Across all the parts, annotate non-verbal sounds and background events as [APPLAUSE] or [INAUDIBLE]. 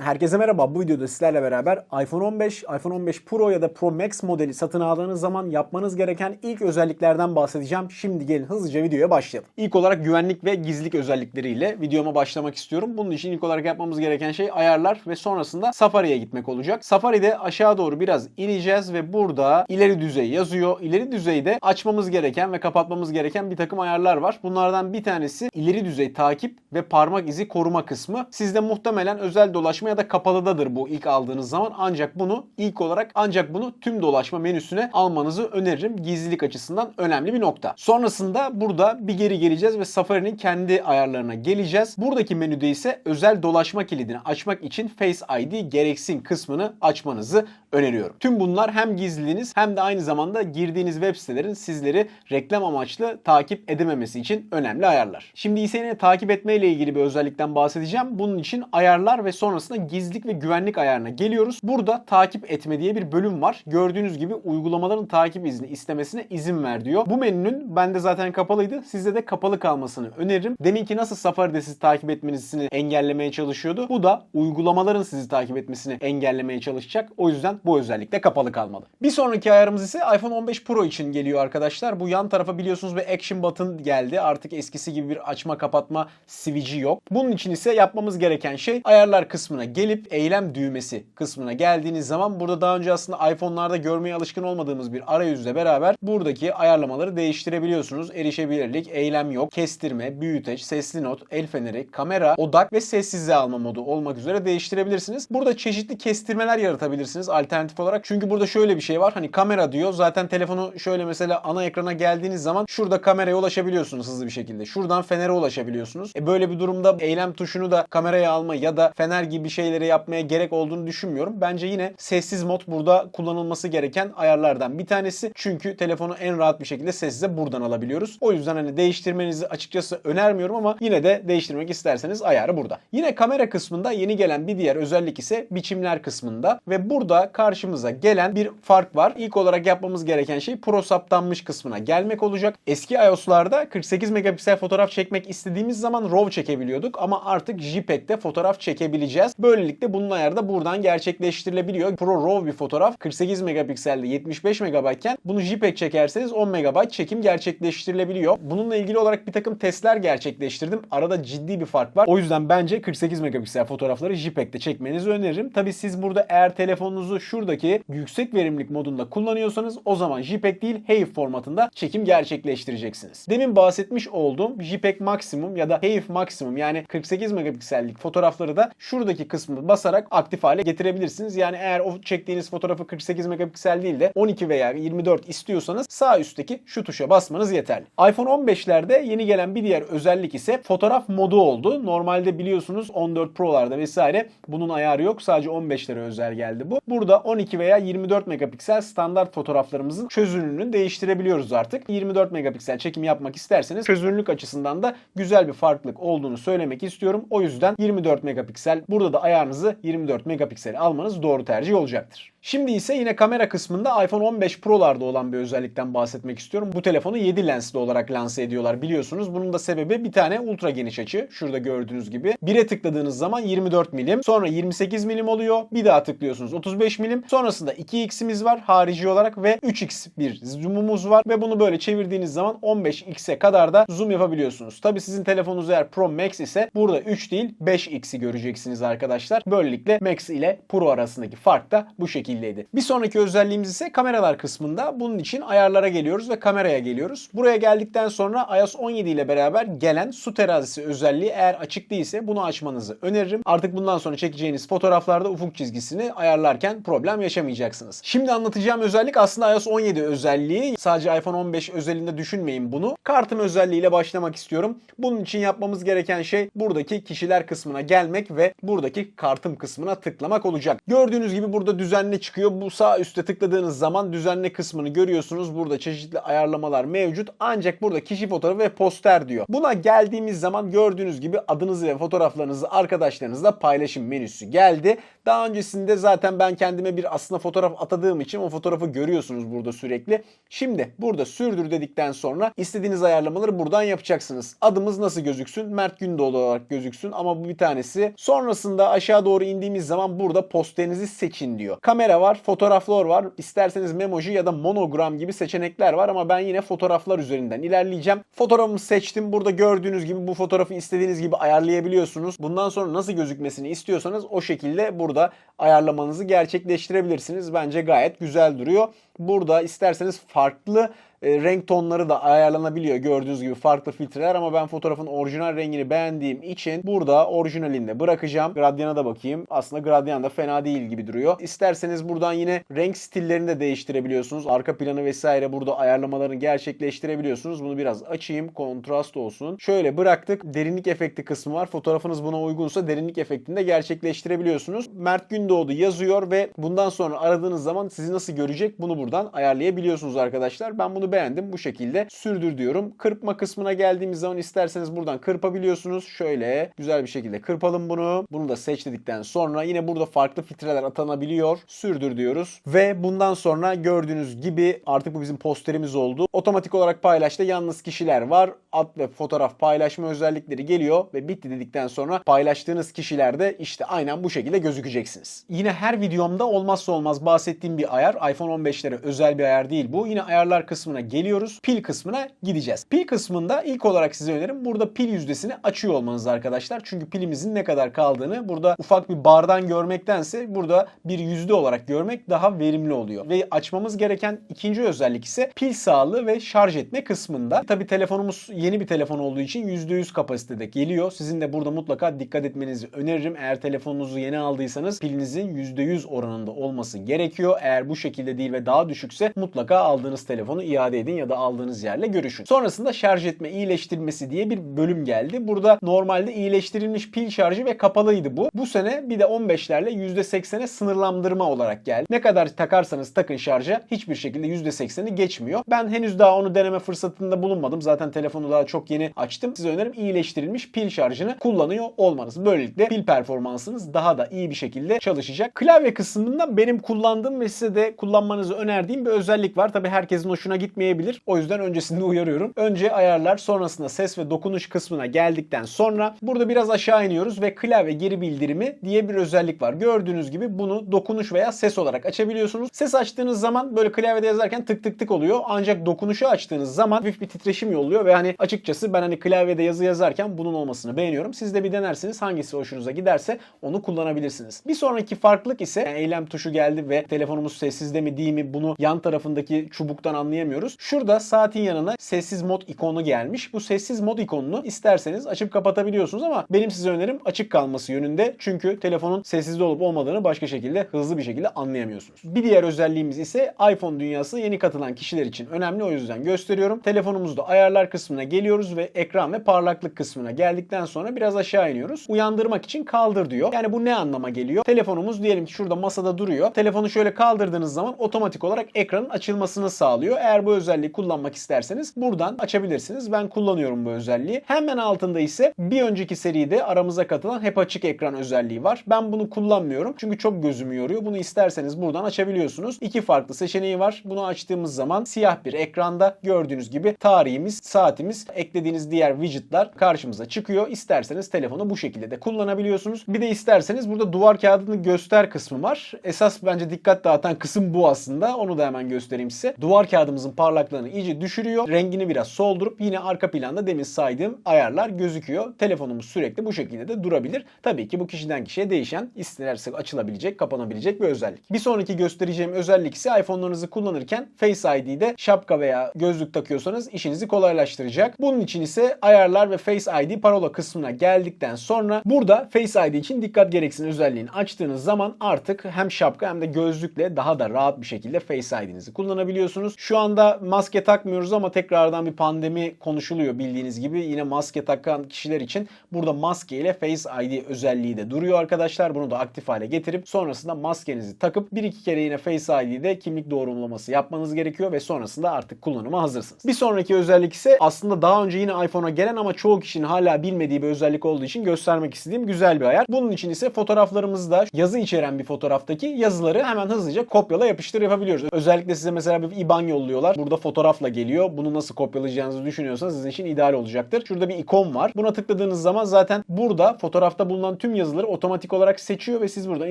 Herkese merhaba. Bu videoda sizlerle beraber iPhone 15, iPhone 15 Pro ya da Pro Max modeli satın aldığınız zaman yapmanız gereken ilk özelliklerden bahsedeceğim. Şimdi gelin hızlıca videoya başlayalım. İlk olarak güvenlik ve gizlilik özellikleriyle videoma başlamak istiyorum. Bunun için ilk olarak yapmamız gereken şey ayarlar ve sonrasında Safari'ye gitmek olacak. Safari'de aşağı doğru biraz ineceğiz ve burada ileri düzey yazıyor. İleri düzeyde açmamız gereken ve kapatmamız gereken bir takım ayarlar var. Bunlardan bir tanesi ileri düzey takip ve parmak izi koruma kısmı. Sizde muhtemelen özel dolaşma ya da kapalıdadır bu ilk aldığınız zaman. Ancak bunu ilk olarak ancak bunu tüm dolaşma menüsüne almanızı öneririm. Gizlilik açısından önemli bir nokta. Sonrasında burada bir geri geleceğiz ve Safari'nin kendi ayarlarına geleceğiz. Buradaki menüde ise özel dolaşma kilidini açmak için Face ID gereksin kısmını açmanızı öneriyorum. Tüm bunlar hem gizliliğiniz hem de aynı zamanda girdiğiniz web sitelerin sizleri reklam amaçlı takip edememesi için önemli ayarlar. Şimdi ise yine takip etme ilgili bir özellikten bahsedeceğim. Bunun için ayarlar ve sonrasında gizlilik ve güvenlik ayarına geliyoruz. Burada takip etme diye bir bölüm var. Gördüğünüz gibi uygulamaların takip izni istemesine izin ver diyor. Bu menünün bende zaten kapalıydı. Sizde de kapalı kalmasını öneririm. Deminki nasıl Safari'de sizi takip etmenizi engellemeye çalışıyordu. Bu da uygulamaların sizi takip etmesini engellemeye çalışacak. O yüzden bu özellik de kapalı kalmalı. Bir sonraki ayarımız ise iPhone 15 Pro için geliyor arkadaşlar. Bu yan tarafa biliyorsunuz bir action button geldi. Artık eskisi gibi bir açma kapatma switch'i yok. Bunun için ise yapmamız gereken şey ayarlar kısmına gelip eylem düğmesi kısmına geldiğiniz zaman burada daha önce aslında iPhone'larda görmeye alışkın olmadığımız bir arayüzle beraber buradaki ayarlamaları değiştirebiliyorsunuz. Erişebilirlik, eylem yok, kestirme, büyüteç, sesli not, el feneri, kamera, odak ve sessizliğe alma modu olmak üzere değiştirebilirsiniz. Burada çeşitli kestirmeler yaratabilirsiniz alternatif olarak. Çünkü burada şöyle bir şey var. Hani kamera diyor. Zaten telefonu şöyle mesela ana ekrana geldiğiniz zaman şurada kameraya ulaşabiliyorsunuz hızlı bir şekilde. Şuradan fenere ulaşabiliyorsunuz. E böyle bir durumda eylem tuşunu da kameraya alma ya da fener gibi şeyleri yapmaya gerek olduğunu düşünmüyorum. Bence yine sessiz mod burada kullanılması gereken ayarlardan bir tanesi. Çünkü telefonu en rahat bir şekilde sessize buradan alabiliyoruz. O yüzden hani değiştirmenizi açıkçası önermiyorum ama yine de değiştirmek isterseniz ayarı burada. Yine kamera kısmında yeni gelen bir diğer özellik ise biçimler kısmında ve burada karşımıza gelen bir fark var. İlk olarak yapmamız gereken şey pro saptanmış kısmına gelmek olacak. Eski iOS'larda 48 megapiksel fotoğraf çekmek istediğimiz zaman RAW çekebiliyorduk ama artık JPEG'de fotoğraf çekebileceğiz. Böylelikle bunun ayarı da buradan gerçekleştirilebiliyor. Pro RAW bir fotoğraf 48 megapikselde 75 MB bunu JPEG çekerseniz 10 MB çekim gerçekleştirilebiliyor. Bununla ilgili olarak bir takım testler gerçekleştirdim. Arada ciddi bir fark var. O yüzden bence 48 megapiksel fotoğrafları JPEG'de çekmenizi öneririm. Tabi siz burada eğer telefonunuzu şuradaki yüksek verimlilik modunda kullanıyorsanız o zaman JPEG değil HEIF formatında çekim gerçekleştireceksiniz. Demin bahsetmiş olduğum JPEG maksimum ya da HEIF maksimum yani 48 megapiksellik fotoğrafları da şuradaki kısmı basarak aktif hale getirebilirsiniz. Yani eğer o çektiğiniz fotoğrafı 48 megapiksel değil de 12 veya 24 istiyorsanız sağ üstteki şu tuşa basmanız yeterli. iPhone 15'lerde yeni gelen bir diğer özellik ise fotoğraf modu oldu. Normalde biliyorsunuz 14 Pro'larda vesaire bunun ayarı yok. Sadece 15'lere özel geldi bu. Burada 12 veya 24 megapiksel standart fotoğraflarımızın çözünürlüğünü değiştirebiliyoruz artık. 24 megapiksel çekim yapmak isterseniz çözünürlük açısından da güzel bir farklılık olduğunu söylemek istiyorum. O yüzden 24 megapiksel burada da ayarınızı 24 megapiksel almanız doğru tercih olacaktır. Şimdi ise yine kamera kısmında iPhone 15 Pro'larda olan bir özellikten bahsetmek istiyorum. Bu telefonu 7 lensli olarak lanse ediyorlar biliyorsunuz. Bunun da sebebi bir tane ultra geniş açı. Şurada gördüğünüz gibi. 1'e tıkladığınız zaman 24 milim. Sonra 28 milim oluyor. Bir daha tıklıyorsunuz 35 milim. Sonrasında 2x'imiz var harici olarak ve 3x bir zoom'umuz var. Ve bunu böyle çevirdiğiniz zaman 15x'e kadar da zoom yapabiliyorsunuz. Tabi sizin telefonunuz eğer Pro Max ise burada 3 değil 5x'i göreceksiniz arkadaşlar. Böylelikle Max ile Pro arasındaki fark da bu şekilde şekildeydi. Bir sonraki özelliğimiz ise kameralar kısmında. Bunun için ayarlara geliyoruz ve kameraya geliyoruz. Buraya geldikten sonra iOS 17 ile beraber gelen su terazisi özelliği eğer açık değilse bunu açmanızı öneririm. Artık bundan sonra çekeceğiniz fotoğraflarda ufuk çizgisini ayarlarken problem yaşamayacaksınız. Şimdi anlatacağım özellik aslında iOS 17 özelliği. Sadece iPhone 15 özelinde düşünmeyin bunu. Kartım özelliğiyle başlamak istiyorum. Bunun için yapmamız gereken şey buradaki kişiler kısmına gelmek ve buradaki kartım kısmına tıklamak olacak. Gördüğünüz gibi burada düzenli çıkıyor. Bu sağ üstte tıkladığınız zaman düzenle kısmını görüyorsunuz. Burada çeşitli ayarlamalar mevcut. Ancak burada kişi fotoğrafı ve poster diyor. Buna geldiğimiz zaman gördüğünüz gibi adınızı ve fotoğraflarınızı arkadaşlarınızla paylaşım menüsü geldi. Daha öncesinde zaten ben kendime bir aslında fotoğraf atadığım için o fotoğrafı görüyorsunuz burada sürekli. Şimdi burada sürdür dedikten sonra istediğiniz ayarlamaları buradan yapacaksınız. Adımız nasıl gözüksün? Mert Gündoğdu olarak gözüksün ama bu bir tanesi. Sonrasında aşağı doğru indiğimiz zaman burada posterinizi seçin diyor. Kamera var, fotoğraflar var. İsterseniz memoji ya da monogram gibi seçenekler var ama ben yine fotoğraflar üzerinden ilerleyeceğim. Fotoğrafımı seçtim. Burada gördüğünüz gibi bu fotoğrafı istediğiniz gibi ayarlayabiliyorsunuz. Bundan sonra nasıl gözükmesini istiyorsanız o şekilde burada ayarlamanızı gerçekleştirebilirsiniz. Bence gayet güzel duruyor. Burada isterseniz farklı e, renk tonları da ayarlanabiliyor. Gördüğünüz gibi farklı filtreler ama ben fotoğrafın orijinal rengini beğendiğim için burada orijinalinde bırakacağım. Gradyan'a da bakayım. Aslında gradyan da fena değil gibi duruyor. İsterseniz buradan yine renk stillerini de değiştirebiliyorsunuz. Arka planı vesaire burada ayarlamalarını gerçekleştirebiliyorsunuz. Bunu biraz açayım. Kontrast olsun. Şöyle bıraktık. Derinlik efekti kısmı var. Fotoğrafınız buna uygunsa derinlik efektini de gerçekleştirebiliyorsunuz. Mert Gündoğdu yazıyor ve bundan sonra aradığınız zaman sizi nasıl görecek bunu buradan ayarlayabiliyorsunuz arkadaşlar. Ben bunu beğendim. Bu şekilde sürdür diyorum. Kırpma kısmına geldiğimiz zaman isterseniz buradan kırpabiliyorsunuz. Şöyle güzel bir şekilde kırpalım bunu. Bunu da seç dedikten sonra yine burada farklı filtreler atanabiliyor. Sürdür diyoruz. Ve bundan sonra gördüğünüz gibi artık bu bizim posterimiz oldu. Otomatik olarak paylaşta yalnız kişiler var. Ad ve fotoğraf paylaşma özellikleri geliyor ve bitti dedikten sonra paylaştığınız kişilerde işte aynen bu şekilde gözükeceksiniz. Yine her videomda olmazsa olmaz bahsettiğim bir ayar. iPhone 15'lere özel bir ayar değil bu. Yine ayarlar kısmına geliyoruz. Pil kısmına gideceğiz. Pil kısmında ilk olarak size önerim burada pil yüzdesini açıyor olmanız arkadaşlar. Çünkü pilimizin ne kadar kaldığını burada ufak bir bardan görmektense burada bir yüzde olarak görmek daha verimli oluyor. Ve açmamız gereken ikinci özellik ise pil sağlığı ve şarj etme kısmında. Tabi telefonumuz yeni bir telefon olduğu için %100 kapasitede geliyor. Sizin de burada mutlaka dikkat etmenizi öneririm. Eğer telefonunuzu yeni aldıysanız pilinizin %100 oranında olması gerekiyor. Eğer bu şekilde değil ve daha düşükse mutlaka aldığınız telefonu iade edin ya da aldığınız yerle görüşün. Sonrasında şarj etme iyileştirmesi diye bir bölüm geldi. Burada normalde iyileştirilmiş pil şarjı ve kapalıydı bu. Bu sene bir de 15'lerle %80'e sınırlandırma olarak geldi. Ne kadar takarsanız takın şarja hiçbir şekilde %80'i geçmiyor. Ben henüz daha onu deneme fırsatında bulunmadım. Zaten telefonu daha çok yeni açtım. Size önerim iyileştirilmiş pil şarjını kullanıyor olmanız. Böylelikle pil performansınız daha da iyi bir şekilde çalışacak. Klavye kısmında benim kullandığım ve size de kullanmanızı önerdiğim bir özellik var. Tabi herkesin hoşuna gitmeyebilir. O yüzden öncesinde [LAUGHS] uyarıyorum. Önce ayarlar sonrasında ses ve dokunuş kısmına geldikten sonra burada biraz aşağı iniyoruz ve klavye geri bildirimi diye bir özellik var. Gördüğünüz gibi bunu dokunuş veya ses olarak açabiliyorsunuz. Ses açtığınız zaman böyle klavyede yazarken tık tık tık oluyor. Ancak dokunuşu açtığınız zaman hafif bir titreşim yolluyor ve hani açıkçası ben hani klavyede yazı yazarken bunun olmasını beğeniyorum. Siz de bir denersiniz hangisi hoşunuza giderse onu kullanabilirsiniz. Bir sonraki farklılık ise yani eylem tuşu geldi ve telefonumuz sessizde mi değil mi bunu yan tarafındaki çubuktan anlayamıyoruz. Şurada saatin yanına sessiz mod ikonu gelmiş. Bu sessiz mod ikonunu isterseniz açıp kapatabiliyorsunuz ama benim size önerim açık kalması yönünde. Çünkü telefonun sessizde olup olmadığını başka şekilde hızlı bir şekilde anlayamıyorsunuz. Bir diğer özelliğimiz ise iPhone dünyası yeni katılan kişiler için önemli o yüzden gösteriyorum. Telefonumuzda ayarlar kısmına geliyoruz ve ekran ve parlaklık kısmına geldikten sonra biraz aşağı iniyoruz. Uyandırmak için kaldır diyor. Yani bu ne anlama geliyor? Telefonumuz diyelim ki şurada masada duruyor. Telefonu şöyle kaldırdığınız zaman otomatik olarak ekranın açılmasını sağlıyor. Eğer bu özelliği kullanmak isterseniz buradan açabilirsiniz. Ben kullanıyorum bu özelliği. Hemen altında ise bir önceki seride aramıza katılan hep açık ekran özelliği var. Ben bunu kullanmıyorum. Çünkü çok gözümü yoruyor. Bunu isterseniz buradan açabiliyorsunuz. İki farklı seçeneği var. Bunu açtığımız zaman siyah bir ekranda gördüğünüz gibi tarihimiz, saatimiz, eklediğiniz diğer widgetler karşımıza çıkıyor. İsterseniz telefonu bu şekilde de kullanabiliyorsunuz. Bir de isterseniz burada duvar kağıdını göster kısmı var. Esas bence dikkat dağıtan kısım bu aslında. Onu da hemen göstereyim size. Duvar kağıdımızın parlaklığını iyice düşürüyor. Rengini biraz soldurup yine arka planda demin saydığım ayarlar gözüküyor. Telefonumuz sürekli bu şekilde de durabilir. Tabii ki bu kişiden kişiye değişen, isterse açılabilecek, kapanabilecek bir özellik. Bir sonraki göstereceğim özellik ise iPhone'larınızı kullanırken Face ID'de şapka veya gözlük takıyorsanız işinizi kolaylaştıracak. Bunun için ise ayarlar ve Face ID parola kısmına geldikten sonra burada Face ID için dikkat gereksin özelliğini açtığınız zaman artık hem şapka hem de gözlükle daha da rahat bir şekilde Face ID'nizi kullanabiliyorsunuz. Şu anda maske takmıyoruz ama tekrardan bir pandemi konuşuluyor bildiğiniz gibi. Yine maske takan kişiler için burada maske ile Face ID özelliği de duruyor arkadaşlar. Bunu da aktif hale getirip sonrasında maskenizi takıp bir iki kere yine Face ID'de kimlik doğrulaması yapmanız gerekiyor ve sonrasında artık kullanıma hazırsınız. Bir sonraki özellik ise aslında daha önce yine iPhone'a gelen ama çoğu kişinin hala bilmediği bir özellik olduğu için göstermek istediğim güzel bir ayar. Bunun için ise fotoğraflarımızda yazı içeren bir fotoğraftaki yazıları hemen hızlıca kopyala yapıştır yapabiliyoruz. Özellikle size mesela bir IBAN yolluyorlar. Burada fotoğrafla geliyor. Bunu nasıl kopyalayacağınızı düşünüyorsanız sizin için ideal olacaktır. Şurada bir ikon var. Buna tıkladığınız zaman zaten burada fotoğrafta bulunan tüm yazıları otomatik olarak seçiyor ve siz buradan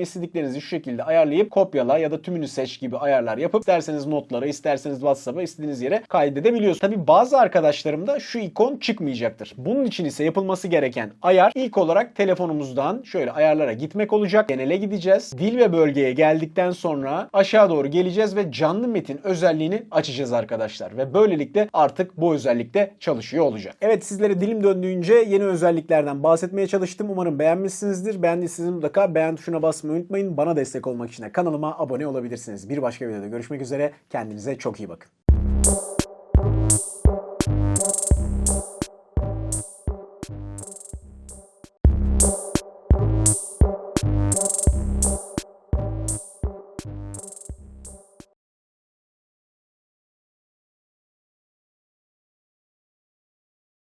istediklerinizi şu şekilde ayarlayıp kopyala ya da tümünü seç gibi ayarlar yapıp isterseniz notlara, isterseniz WhatsApp'a, istediğiniz yere kaydedebiliyorsunuz. Tabi bazı arkadaşlarımda şu ikon çıkmayacaktır. Bunun için ise yapılması gereken ayar ilk olarak telefonumuzdan şöyle ayarlara gitmek olacak. Genele gideceğiz. Dil ve bölgeye geldikten sonra aşağı doğru geleceğiz ve canlı metin özelliğini açacağız arkadaşlar. Ve böylelikle artık bu özellikte çalışıyor olacak. Evet sizlere dilim döndüğünce yeni özelliklerden bahsetmeye çalıştım. Umarım beğenmişsinizdir. Beğendiyseniz mutlaka beğen tuşuna basmayı unutmayın. Bana destek olmak için de kanalıma abone olabilirsiniz. Bir başka videoda görüşmek üzere. Kendinize çok iyi bakın.